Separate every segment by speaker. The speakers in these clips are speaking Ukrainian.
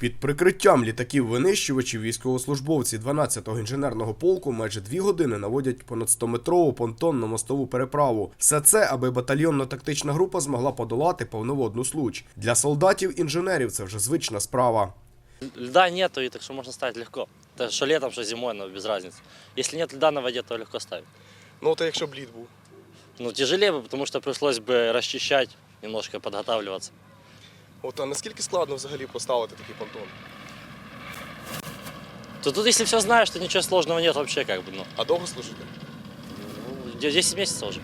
Speaker 1: Під прикриттям літаків винищувачів військовослужбовці 12-го інженерного полку майже дві години наводять понад 100-метрову понтонну мостову переправу. Все це, аби батальйонно-тактична група змогла подолати повноводну случ. Для солдатів-інженерів це вже звична справа.
Speaker 2: Льда нету, и так что можно ставить легко. Это что летом, что зимой, но без разницы. Если нет льда на воде, то легко ставить.
Speaker 1: Ну то якщо б лід був.
Speaker 2: Ну, тяжелее бы, потому что пришлось бы расчищать, немножко подготавливаться.
Speaker 1: От а наскільки складно взагалі поставити такий понтон?
Speaker 2: То тут, если все знаешь, то ничего сложного нет вообще, как бы, ну,
Speaker 1: А довго служити?
Speaker 2: ну, 10 месяцев уже.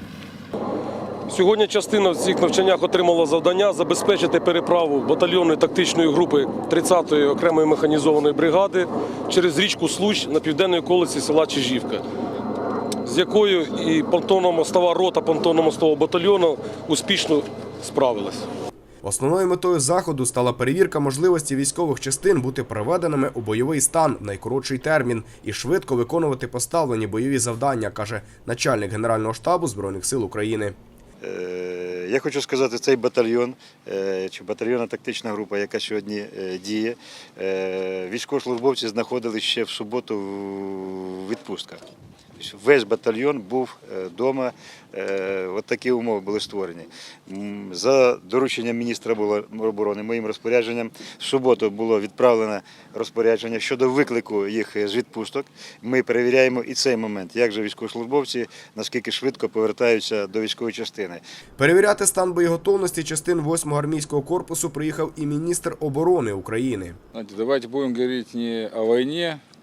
Speaker 3: Сьогодні частина в цих навчаннях отримала завдання забезпечити переправу батальйонної тактичної групи 30-ї окремої механізованої бригади через річку Случ на південній околиці села Чижівка, з якою і понтонно-мостова рота понтонно-мостового батальйону успішно справилась.
Speaker 1: Основною метою заходу стала перевірка можливості військових частин бути приведеними у бойовий стан в найкоротший термін і швидко виконувати поставлені бойові завдання, каже начальник Генерального штабу Збройних сил України.
Speaker 4: Е, Я хочу сказати, цей батальйон е, чи батальйонна тактична група, яка сьогодні е, діє, військовослужбовці знаходились ще в суботу в відпустках. Весь батальйон був вдома, от такі умови були створені. За дорученням міністра оборони, моїм розпорядженням, в суботу було відправлено розпорядження щодо виклику їх з відпусток. Ми перевіряємо і цей момент, як же військовослужбовці наскільки швидко повертаються до військової частини.
Speaker 1: Перевіряти стан боєготовності частин 8-го армійського корпусу приїхав і міністр оборони України.
Speaker 5: Давайте будем говорить не о войне, а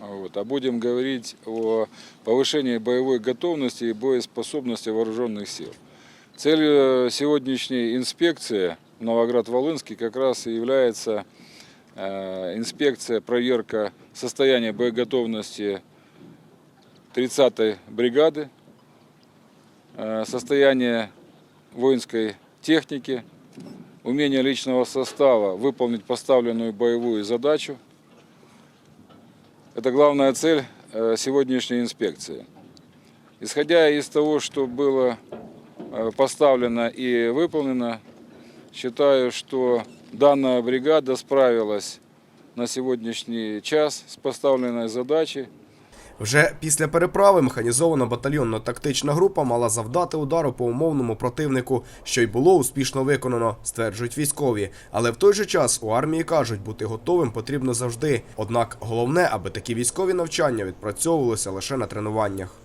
Speaker 5: вот, а будем говорить о повышении боевой готовности и боеспособности вооруженных сил. Цель сегодняшней инспекции в Новоград-Волынске как раз и является э, инспекция, проверка состояния боеготовности 30-й бригады, э, состояние воинской техники, умение личного состава выполнить поставленную боевую задачу. Это главная цель э, сегодняшней инспекции. Исходя из того, что было э, поставлено и выполнено, считаю, что данная бригада справилась на сегодняшний час с поставленной задачей.
Speaker 1: Вже після переправи механізована батальйонно-тактична група мала завдати удару по умовному противнику, що й було успішно виконано, стверджують військові. Але в той же час у армії кажуть, бути готовим потрібно завжди. Однак головне, аби такі військові навчання відпрацьовувалися лише на тренуваннях.